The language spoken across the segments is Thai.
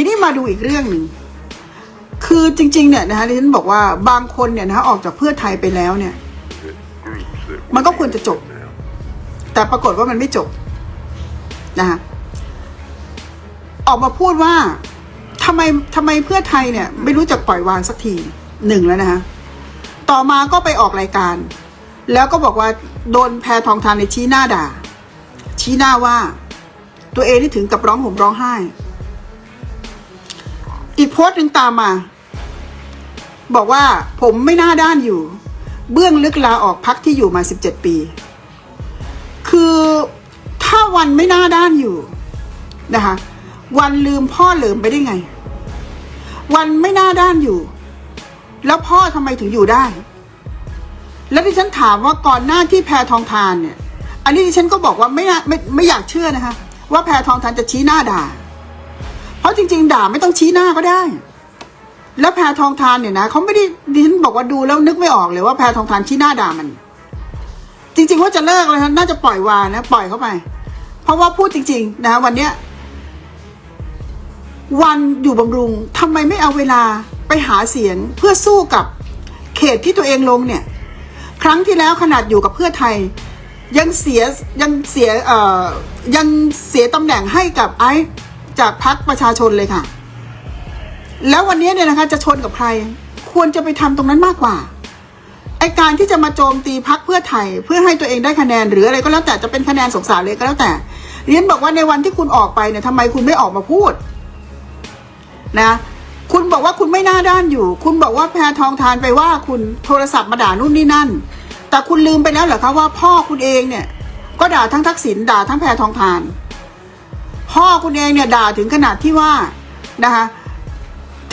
ทีนี้มาดูอีกเรื่องหนึ่งคือจริง ๆ เนี่ยนะคะที่ฉันบอกว่าบางคนเนี่ยนะคะออกจากเพื่อไทยไปแล้วเนี่ย มันก็ควรจะจบ แต่ปรากฏว่ามันไม่จบนะคะออกมาพูดว่าทำไมทำไมเพื่อไทยเนี่ย ไม่รู้จักปล่อยวางสักทีหนึ่งแล้วนะคะต่อมาก็ไปออกรายการ แล้วก็บอกว่าโดนแพรทองทานในชี้หน้าด่า ชี้หน้าว่า ตัวเองที่ถึงกับร้องห่มร้องไห้ อีกโพสต์หนึ่งตามมา บอกว่าผมไม่น่าด้านอยู่ เบื้องลึกลาออกพักที่อยู่มา 17 ปี คือถ้าวันไม่น่าด้านอยู่นะคะวันลืมพ่อเหลิมไปได้ไง วันไม่น่าด้านอยู่ แล้วพ่อทำไมถึงอยู่ได้ แล้วที่ฉันถามว่าก่อนหน้าที่แพรทองทานเนี่ย อันนี้ดิฉันก็บอกว่าไม่น่าไม่ไม่อยากเชื่อนะคะว่าแพรทองทานจะชี้หน้าด่า เพราะจริง ๆ ด่าไม่ต้องชี้หน้าก็ได้ แล้วแพทองทานเนี่ยนะเขาไม่ได้ดิฉันบอกว่าดูแล้วนึกไม่ออกเลยว่าแพทองทานชี้หน้าด่ามัน จริง ๆ ว่าจะเลิกเลยนะน่าจะปล่อยวางนะปล่อยเข้าไป เพราะว่าพูดจริง ๆ นะ วันเนี้ยวันอยู่บำรุงทำไมไม่เอาเวลาไปหาเสียงเพื่อสู้กับเขตที่ตัวเองลงเนี่ย ครั้งที่แล้วขนาดอยู่กับเพื่อไทย ยังเสียยังเสียเอ่อยังเสียตำแหน่งให้กับไอ้ จากพรรคประชาชนเลยค่ะ แล้ววันนี้เนี่ยนะคะจะชนกับใคร ควรจะไปทำตรงนั้นมากกว่าไอการที่จะมาโจมตีพักเพื่อไทย เพื่อให้ตัวเองได้คะแนนหรืออะไรก็แล้วแต่จะเป็นคะแนนสงสารเลยก็แล้วแต่เรียนบอกว่าในวันที่คุณออกไปเนี่ยทำไมคุณไม่ออกมาพูด นะ คุณบอกว่าคุณไม่น่าด้านอยู่ คุณบอกว่าแพทองทานไปว่าคุณโทรศัพท์มาด่านู่นนี่นั่น แต่คุณลืมไปแล้วเหรอคะว่าพ่อคุณเองเนี่ย ก็ด่าทั้งทักษิณด่าทั้งแพทองทาน พ่อคุณเองเนี่ยด่าถึงขนาดที่ว่านะคะ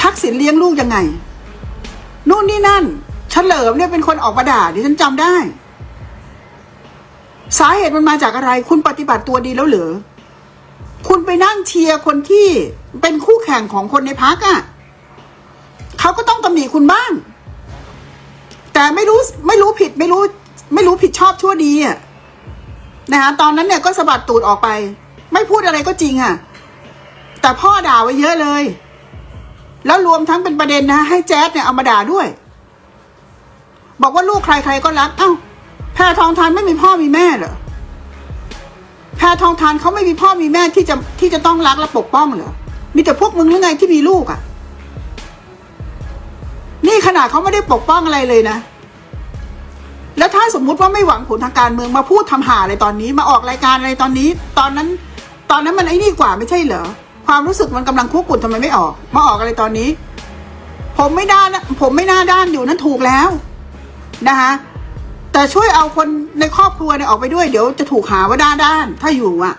ทักษิณเลี้ยงลูกยังไง นู่นนี่นั่นเฉลิมเนี่ยเป็นคนออกมาด่าดิฉันจำได้ สาเหตุมันมาจากอะไร คุณปฏิบัติตัวดีแล้วเหรอคุณไปนั่งเชียร์คนที่เป็นคู่แข่งของคนในพักอะ่ะเขาก็ต้องตำหนิคุณบ้าง แต่ไม่รู้ไม่รู้ผิดไม่รู้ ไม่รู้ผิดชอบชั่วดีอะ่ะนะคะตอนนั้นเนี่ยก็สะบัดตูดออกไป ไม่พูดอะไรก็จริงอะ่ะ แต่พ่อด่าไว้เยอะเลย แล้วรวมทั้งเป็นประเด็นนะ ให้แจ๊ดเนี่ยเอามาด่าด้วย บอกว่าลูกใครใครก็รักเอ้าแพรทองทานไม่มีพ่อมีแม่เหรอแพรทองทานเขาไม่มีพ่อมีแม่ที่จะที่จะต้องรักและปกป้องเหรอมีแต่พวกมึงหรือไงที่มีลูกอะ่ะ นี่ขนาดเขาไม่ได้ปกป้องอะไรเลยนะแล้วถ้าสมมุติว่าไม่หวังผลทางการเมืองมาพูดทำหาอะไรตอนนี้ มาออกรายการอะไรตอนนี้ ตอนนั้น ตอนนั้นมันไอ้นี่กว่าไม่ใช่เหรอ ความรู้สึกมันกำลังคุกกุ่นทำไมไม่ออก มาออกอะไรตอนนี้ ผมไม่ด้านผมไม่น่าด้านอยู่นั่นถูกแล้วนะคะแต่ช่วยเอาคนในครอบครัวเนี่ยออกไปด้วยเดี๋ยวจะถูกหาว่าด้านด้าน ถ้าอยู่อะ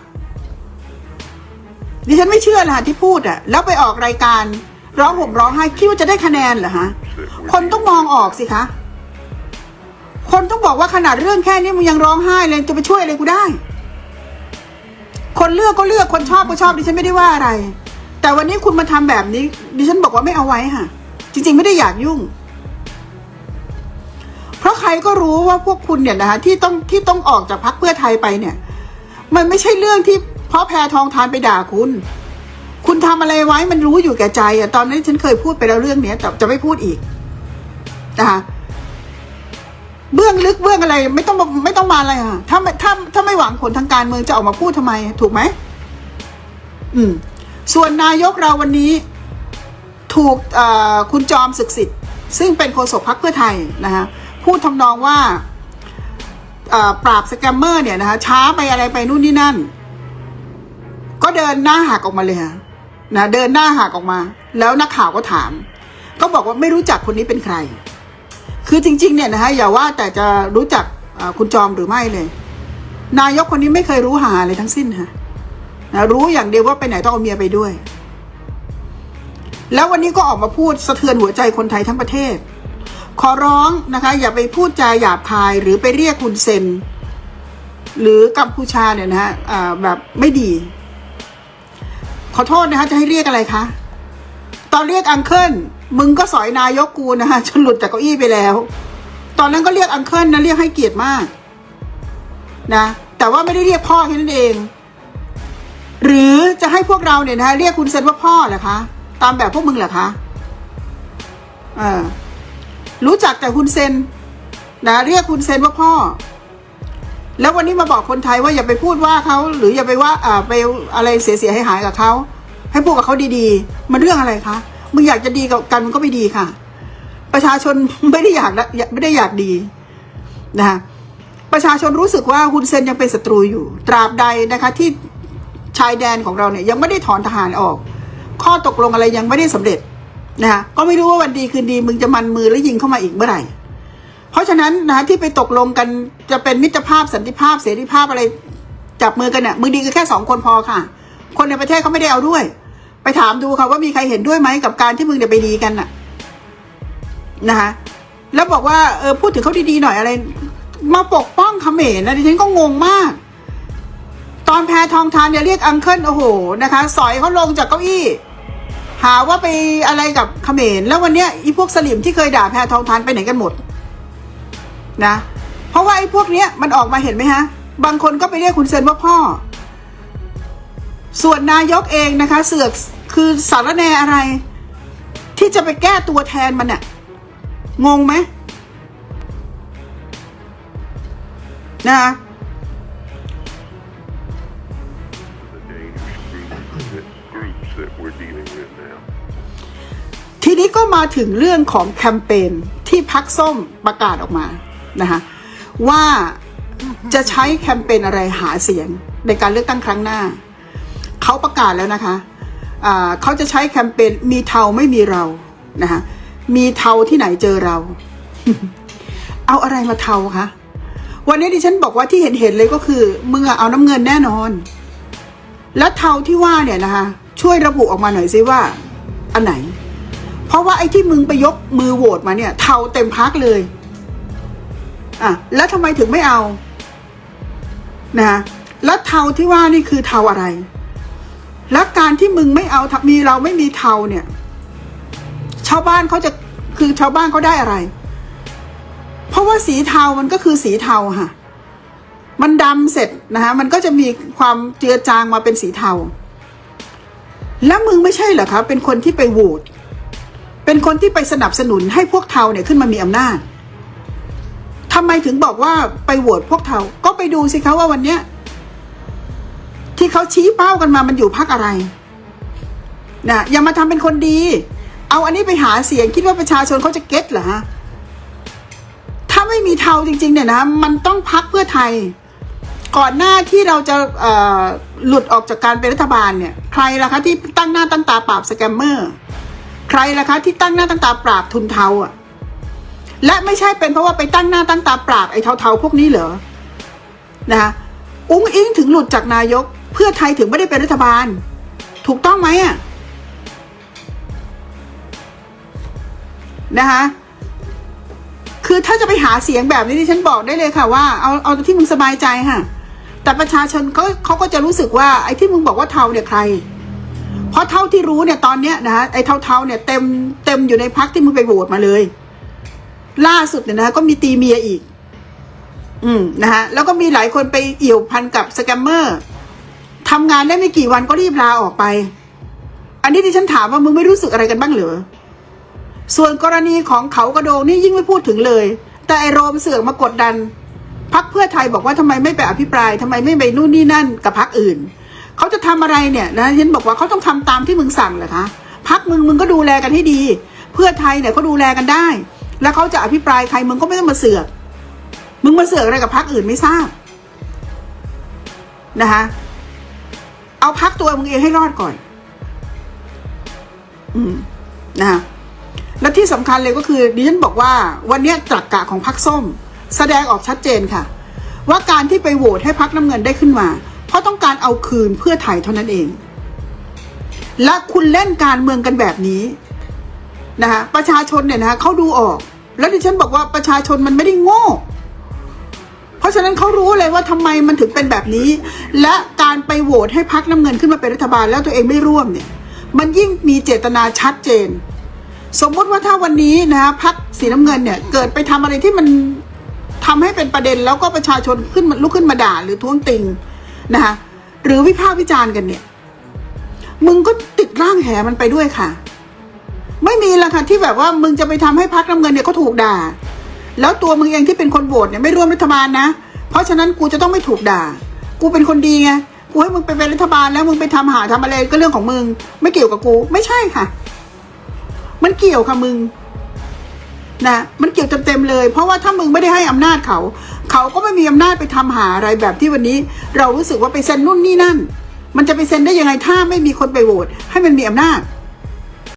ดิฉันไม่เชื่อเลยค่ะที่พูดอะแล้วไปออกรายการร้องห่มร้องไห้คิดว่าจะได้คะแนนเหรอฮะคนต้องมองออกสิคะคนต้องบอกว่าขนาดเรื่องแค่นี้มึงยังร้องไห้เลยจะไปช่วยอะไรกูได้ คนเลือกก็เลือกคนชอบก็ชอบดิฉันไม่ได้ว่าอะไร แต่วันนี้คุณมาทำแบบนี้ ดิฉันบอกว่าไม่เอาไว้ค่ะ จริง ๆ ไม่ได้อยากยุ่ง เพราะใครก็รู้ว่าพวกคุณเนี่ยนะคะที่ต้องที่ต้องออกจากพักเพื่อไทยไปเนี่ย มันไม่ใช่เรื่องที่เพราะแพรทองทานไปด่าคุณ คุณทำอะไรไว้มันรู้อยู่แก่ใจอะตอนนั้นฉันเคยพูดไปแล้วเรื่องเนี้ยแต่จะไม่พูดอีกนะคะ เบื้องลึกเบื้องอะไรไม่ต้องไม่ต้องมาอะไรอะถ้าไม่ถ้าถ้าไม่หวังผลทางการเมืองจะออกมาพูดทำไม ถูกไหมอืม ส่วนนายกเราวันนี้ ถูกคุณจอมศึกสิทธิ์ซึ่งเป็นโฆษกพรรคเพื่อไทยนะคะพูดทำนองว่าเอ่อปราบสแกมเมอร์เนี่ยนะคะช้าไปอะไรไปนู่นนี่นั่น ก็เดินหน้าหักออกมาเลยค่ะนะเดินหน้าหักออกมา แล้วนักข่าวก็ถาม ก็บอกว่าไม่รู้จักคนนี้เป็นใคร คือจริงๆเนี่ยนะคะอย่าว่าแต่จะรู้จักคุณจอมหรือไม่เลย นายกคนนี้ไม่เคยรู้หาอะไรทั้งสิ้นค่ะนะรู้อย่างเดียวว่าไปไหนต้องเอาเมียไปด้วย แล้ววันนี้ก็ออกมาพูดสะเทือนหัวใจคนไทยทั้งประเทศ ขอร้องนะคะ อย่าไปพูดจาหยาบคายหรือไปเรียกคุณเซนหรือกัมพูชาเนี่ยนะฮะแบบไม่ดี ขอโทษนะคะจะให้เรียกอะไรคะ ตอนเรียกอังเคิล มึงก็สอยนายกกูนะคะจนหลุดจากเก้าอี้ไปแล้ว ตอนนั้นก็เรียกอังเคิลนะเรียกให้เกียรติมาก นะ แต่ว่าไม่ได้เรียกพ่อแค่นั้นเอง หรือจะให้พวกเราเนี่ยนะเรียกคุณเซนว่าพ่อเหรอคะ ตามแบบพวกมึงเหรอคะเออรู้จักแต่คุณเซนนะเรียกคุณเซนว่าพ่อ แล้ววันนี้มาบอกคนไทยว่าอย่าไปพูดว่าเขาหรืออย่าไปว่าอ่าไปอะไรเสียๆให้หายกับเขาให้พูดกับเขาดีๆ มันเรื่องอะไรคะ มึงอยากจะดีกับกันมันก็ไม่ดีค่ะ ประชาชนไม่ได้อยากละไม่ได้อยากดีนะคะประชาชนรู้สึกว่าคุณเซนยังเป็นศัตรูอยู่ ตราบใดนะคะ ที่ชายแดนของเราเนี่ยยังไม่ได้ถอนทหารออก ข้อตกลงอะไรยังไม่ได้สำเร็จนะคะก็ไม่รู้ว่าวันดีคืนดีมึงจะมันมือแล้วยิงเข้ามาอีกเมื่อไหร่ เพราะฉะนั้นนะที่ไปตกลงกันจะเป็นมิตรภาพสันติภาพเสรีภาพอะไรจับมือกันเนี่ยมือดีก็แค่สองคนพอค่ะ คนในประเทศเขาไม่ได้เอาด้วย ถามดูค่ะว่ามีใครเห็นด้วยไหมกับการที่มึงเนี่ยไปดีกันน่ะ นะคะแล้วบอกว่าเออพูดถึงเขาดีๆหน่อยอะไร มาปกป้องเขมรนะดิฉันก็งงมาก ตอนแพทองทานเนี่ยเรียกอังเคิลโอ้โหนะคะ สอยเขาลงจากเก้าอี้ หาว่าไปอะไรกับเขมรแล้ววันเนี้ยอีพวกสลิมที่เคยด่าแพทองทานไปไหนกันหมด นะ เพราะว่าไอ้พวกเนี้ยมันออกมาเห็นไหมฮะ บางคนก็ไปเรียกคุณเซนว่าพ่อ ส่วนนายกเองนะคะ เสือก คือสารแนอะไร ที่จะไปแก้ตัวแทนมันน่ะงงไหมนะทีนี้ก็มาถึงเรื่องของแคมเปญที่พักส้มประกาศออกมานะคะว่าจะใช้แคมเปญอะไรหาเสียงในการเลือกตั้งครั้งหน้า เขาประกาศแล้วนะคะ เขาจะใช้แคมเปญมีเทาไม่มีเรานะคะมีเทาที่ไหนเจอเรา เอาอะไรมาเทาคะวันนี้ดิฉันบอกว่าที่เห็นเห็นๆเลยก็คือมึงอเอาน้ำเงินแน่นอน แล้วเทาที่ว่าเนี่ยนะคะ ช่วยระบุออกมาหน่อยสิว่า อันไหน เพราะว่าไอ้ที่มึงไปยกมือโหวตมาเนี่ย เทาเต็มพักเลยอะแล้วทำไมถึงไม่เอานะแล้วเทาที่ว่านี่คือเทาอะไร แล้วการที่มึงไม่เอามีเราไม่มีเทาเนี่ย ชาวบ้านเขาจะคือชาวบ้านเขาได้อะไร เพราะว่าสีเทามันก็คือสีเทาค่ะ มันดำเสร็จนะคะมันก็จะมีความเจือจางมาเป็นสีเทา แล้วมึงไม่ใช่เหรอคะเป็นคนที่ไปโหวตเป็นคนที่ไปสนับสนุนให้พวกเทาเนี่ยขึ้นมามีอำนาจทำไมถึงบอกว่าไปโหวตพวกเทาก็ไปดูสิคะว่าวันเนี้ย ที่เขาชี้เป้ากันมามันอยู่พักอะไรนะอย่ามาทำเป็นคนดี เอาอันนี้ไปหาเสียงคิดว่าประชาชนเขาจะเก็ตเหรอฮะถ้าไม่มีเทาจริง ๆ เนี่ยนะ มันต้องพักเพื่อไทย ก่อนหน้าที่เราจะหลุดออกจากการเป็นรัฐบาลเนี่ย ใครล่ะคะที่ตั้งหน้าตั้งตาปราบสแกมเมอร์ใครล่ะคะที่ตั้งหน้าตั้งตาปราบทุนเทาอะและไม่ใช่เป็นเพราะว่าไปตั้งหน้าตั้งตาปราบไอ้เทาๆพวกนี้เหรอนะคะอุ้งอิงถึงหลุดจากนายก เพื่อไทยถึงไม่ได้เป็นรัฐบาล ถูกต้องไหมอะนะคะคือถ้าจะไปหาเสียงแบบนี้ที่ฉันบอกได้เลยค่ะว่าเอาเอาที่มึงสบายใจค่ะ แต่ประชาชนก็เขาก็จะรู้สึกว่าไอ้ที่มึงบอกว่าเทาเนี่ยใคร เพราะเท่าที่รู้เนี่ยตอนเนี้ยนะะไอ้เทาๆเนี่ยเต็มเต็มอยู่ในพักที่มึงไปโหวตมาเลย ล่าสุดเนี่ยนะก็มีตีเมียอีก อืมนะฮะแล้วก็มีหลายคนไปเอี่ยวพันกับสแกมเมอร์ ทำงานได้ไม่กี่วันก็รีบลาออกไป อันนี้ที่ฉันถามว่ามึงไม่รู้สึกอะไรกันบ้างเหรอ ส่วนกรณีของเขากระโดงนี่ยิ่งไม่พูดถึงเลย แต่ไอโรมเสือกมากดดัน พักเพื่อไทยบอกว่าทำไมไม่ไปอภิปรายทำไมไม่ไปนู่นนี่นั่นกับพักอื่น เขาจะทำอะไรเนี่ยนะฉันบอกว่าเขาต้องทำตามที่มึงสั่งเหรอคะพักมึงมึงก็ดูแลกันให้ดี เพื่อไทยเนี่ยเขาดูแลกันได้ แล้วเขาจะอภิปรายใครมึงก็ไม่ต้องมาเสือก มึงมาเสือกอะไรกับพักอื่นไม่ทราบนะคะ เอาพักตัวมึงเองให้รอดก่อน อืมนะคะและที่สำคัญเลยก็คือดิฉันบอกว่า วันนี้ตรรกกะของพรรคส้ม แสดงออกชัดเจนค่ะ ว่าการที่ไปโหวตให้พรรคน้ำเงินได้ขึ้นมา เพราะต้องการเอาคืนเพื่อไทยเท่านั้นเอง และคุณเล่นการเมืองกันแบบนี้นะคะประชาชนเนี่ยนะคะเขาดูออก แล้วดิฉันบอกว่าประชาชนมันไม่ได้โง่ เพราะฉะนั้นเขารู้เลยว่าทำไมมันถึงเป็นแบบนี้ และ การไปโหวตให้พักน้ำเงินขึ้นมาเป็นรัฐบาลแล้วตัวเองไม่ร่วมเนี่ย มันยิ่งมีเจตนาชัดเจน สมมุติว่าถ้าวันนี้นะพักสีน้ำเงินเนี่ยเกิดไปทำอะไรที่มันทำให้เป็นประเด็นแล้วก็ประชาชนขึ้นลุกขึ้นมาด่าหรือท้วงติงนะคะหรือวิพากษ์วิจารณ์กันเนี่ย มึงก็ติดร่างแหมันไปด้วยค่ะ ไม่มีละค่ะที่แบบว่ามึงจะไปทำให้พักน้ำเงินเนี่ยเขาถูกด่า แล้วตัวมึงเองที่เป็นคนโหวตเนี่ยไม่ร่วมรัฐบาลนะ เพราะฉะนั้นกูจะต้องไม่ถูกด่า กูเป็นคนดีไง กูให้มึงไปเป็นรัฐบาลแล้วมึงไปทำหาทำอะไรก็เรื่องของมึง ไม่เกี่ยวกับกู ไม่ใช่ค่ะ มันเกี่ยวค่ะมึงนะมันเกี่ยวเต็มๆเลย เพราะว่าถ้ามึงไม่ได้ให้อำนาจเขา เขาก็ไม่มีอำนาจไปทำหาอะไรแบบที่วันนี้ เรารู้สึกว่าไปเซ็นนู่นนี่นั่น มันจะไปเซ็นได้ยังไงถ้าไม่มีคนไปโหวตให้มันมีอำนาจ